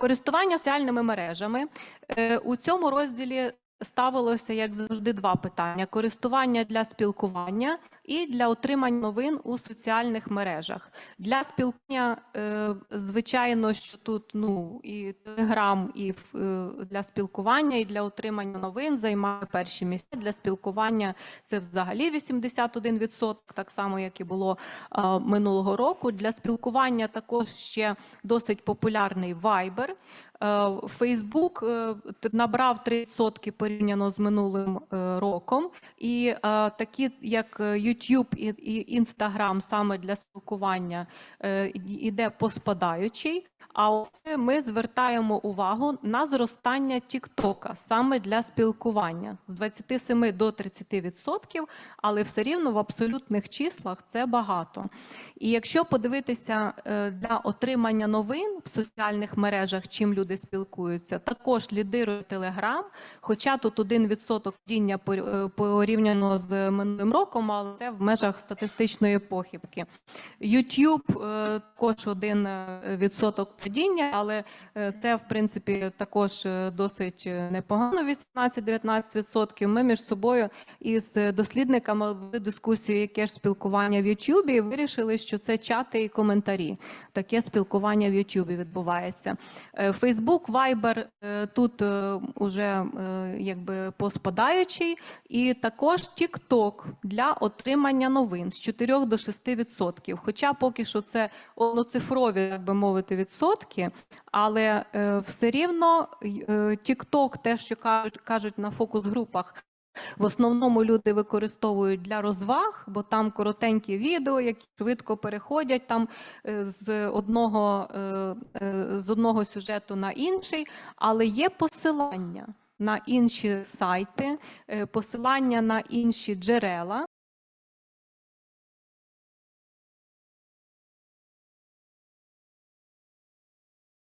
Користування соціальними мережами. Е, у цьому розділі ставилося як завжди два питання: користування для спілкування і для отримання новин у соціальних мережах. Для спілкування, е, звичайно, що тут ну і Телеграм, і е, для спілкування, і для отримання новин займає перші місця. Для спілкування це взагалі 81%, так само як і було е, минулого року. Для спілкування також ще досить популярний Viber. Фейсбук набрав 3% порівняно з минулим е, роком, і е, такі як е, YouTube і, Instagram саме для спілкування іде по спадаючій. А ось ми звертаємо увагу на зростання TikTok саме для спілкування з 27 до 30%, але все рівно в абсолютних числах це багато. І якщо подивитися для отримання новин в соціальних мережах, чим люди спілкуються, також лідирує Telegram, хоча тут 1% падіння е, порівняно з минулим роком, але це в межах статистичної похибки. YouTube е, також 1% падіння, але е, це в принципі також е, досить е, непогано, 18-19%. Ми між собою із дослідниками вели дискусію, яке ж спілкування в YouTube, і вирішили, що це чати і коментарі. Таке спілкування в YouTube відбувається. Е, Facebook, Viber е, тут е, уже якби поспадаючий, і також TikTok для отримання новин з 4 до 6%. Хоча поки що це одноцифрові, так би мовити, відсотки, але е, все рівно е, TikTok, те, що кажуть, кажуть на фокус-групах, в основному люди використовують для розваг, бо там коротенькі відео, які швидко переходять там е, з одного, е, е, з одного сюжету на інший, але є посилання на інші сайти, е, посилання на інші джерела.